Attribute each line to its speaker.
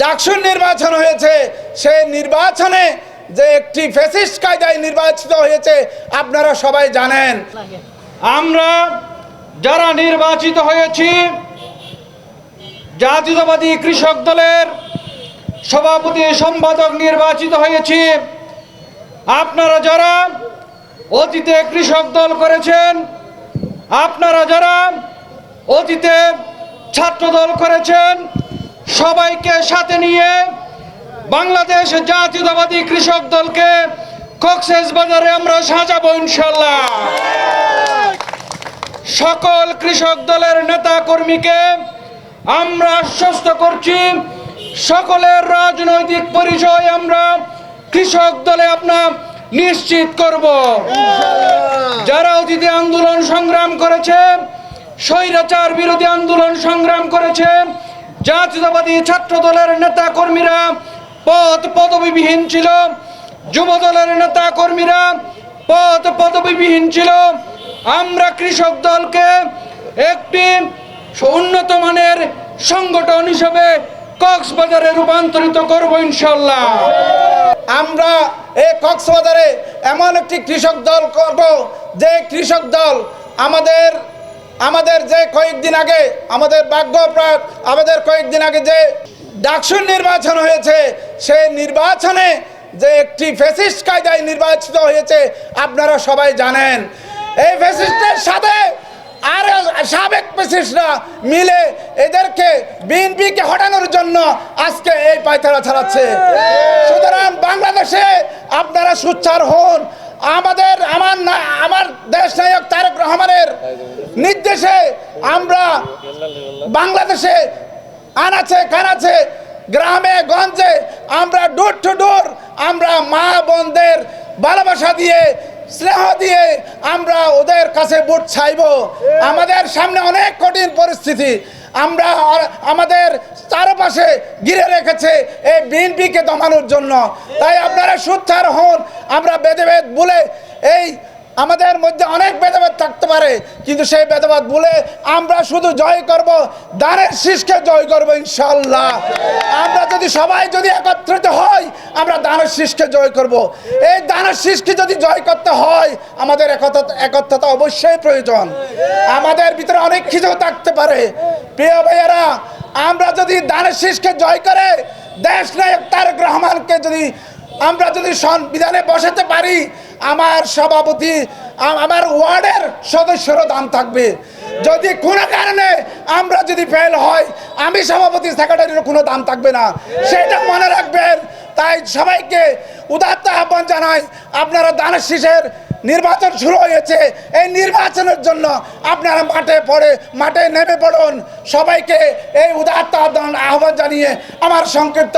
Speaker 1: ডাকসুর নির্বাচন হয়েছে সেই নির্বাচনে যে একটি ফেসিস্ট কায়দায় নির্বাচিত হয়েছে আপনারা সবাই জানেন।
Speaker 2: আমরা যারা নির্বাচিত হয়েছি জাতীয়তাবাদী কৃষক দলের সভাপতি সম্পাদক নির্বাচিত হয়েছি। আপনারা যারা অতীতে কৃষক দল করেছেন আপনারা যারা অতীতে ছাত্র দল করেছেন সবাইকে সাথে নিয়ে বাংলাদেশ জাতীয়তাবাদী কৃষক দলকে কক্সেস বাজারে আমরা সাজাবো ইনশাল্লাহ সকল কৃষক দলের নেতা কর্মীকে আমরা আশ্বস্ত করছি সকলের রাজনৈতিক পরিচয় আমরা কৃষক দলে আপনার নিশ্চিত করব। যারা অতীতে আন্দোলন সংগ্রাম করেছে স্বৈরাচার বিরোধী আন্দোলন সংগ্রাম করেছে জাতীয়তাবাদী ছাত্র দলের নেতা কর্মীরা পদ পদবিবিহীন ছিল। যুব দলের নেতা কর্মীরা পদ পদবিবিহীন ছিল। আমরা কৃষক দলকে একটি উন্নত মানের সংগঠন হিসেবে কক্সবাজারে রূপান্তরিত করব ইনশাল্লাহ
Speaker 1: আমরা এই কক্সবাজারে এমন একটি কৃষক দল করব, যে কৃষক দল আমাদের আমাদের যে কয়েকদিন আগে আমাদের ভাগ্যপ্রাপ আমাদের কয়েকদিন আগে যে ডাকসুর নির্বাচন হয়েছে, সেই নির্বাচনে যে একটি ফেসিস্ট কায়দায় নির্বাচিত হয়েছে, আপনারা সবাই জানেন। এই ফেসিস্টের সাথে আর সাবেক পেসিসরা মিলে এদেরকে বিএনপিকে হটানোর জন্য আজকে এই পায়তারা ছাড়াচ্ছে সুতরাং বাংলাদেশে আপনারা সুচ্চার হন। আমাদের, আমার আমার দেশ নায়ক তারেক রহমানের নির্দেশে আমরা বাংলাদেশে আনাছে কানাছে গ্রামে, গঞ্জে আমরা ডোর টু ডোর আমরা মা বোনদের ভালোবাসা দিয়ে, স্নেহ দিয়ে আমরা ওদের কাছে ভোট চাইব। আমাদের সামনে অনেক কঠিন পরিস্থিতি। আমরা আমাদের চারপাশে ঘিরে রেখেছে এই বিএনপিকে দমানোর জন্য। তাই আপনারা সুচ্চার হন, আমরা বেদেবেদ বলে এই আমাদের মধ্যে অনেক ভেদাভেদ থাকতে পারে, কিন্তু সেই ভেদাভেদ বলে আমরা শুধু জয় করব দানের শীষকে জয় করব ইনশাল্লাহ আমরা যদি সবাই যদি একত্রিত হই, আমরা দানের শীষকে জয় করব। এই দানের শীষকে যদি জয় করতে হয়, আমাদের একতা একত্রতা অবশ্যই প্রয়োজন। আমাদের ভিতরে অনেক কিছু থাকতে পারে। প্রিয় ভাইয়েরা, আমরা যদি দানের শীষকে জয় করে, দেশ নায়ক তারেক রহমানকে যদি আমরা যদি সংবিধানে বসাতে পারি আমার সভাপতি আমার ওয়ার্ডের সদস্যরও দাম থাকবে। যদি কোনো কারণে আমরা যদি ফেল হয়, আমি সভাপতি সেক্রেটারিরও কোনো দাম থাকবে না। সেটা মনে রাখবেন। তাই সবাইকে উদাত্ত আহ্বান জানাই, আপনারা দানের শীষের নির্বাচন শুরু হয়েছে। এই নির্বাচনের জন্য আপনারা মাঠে পড়ে, মাঠে নেমে পড়ুন। সবাইকে এই উদাত্ত আহ্বান জানিয়ে আমার সংক্ষিপ্ত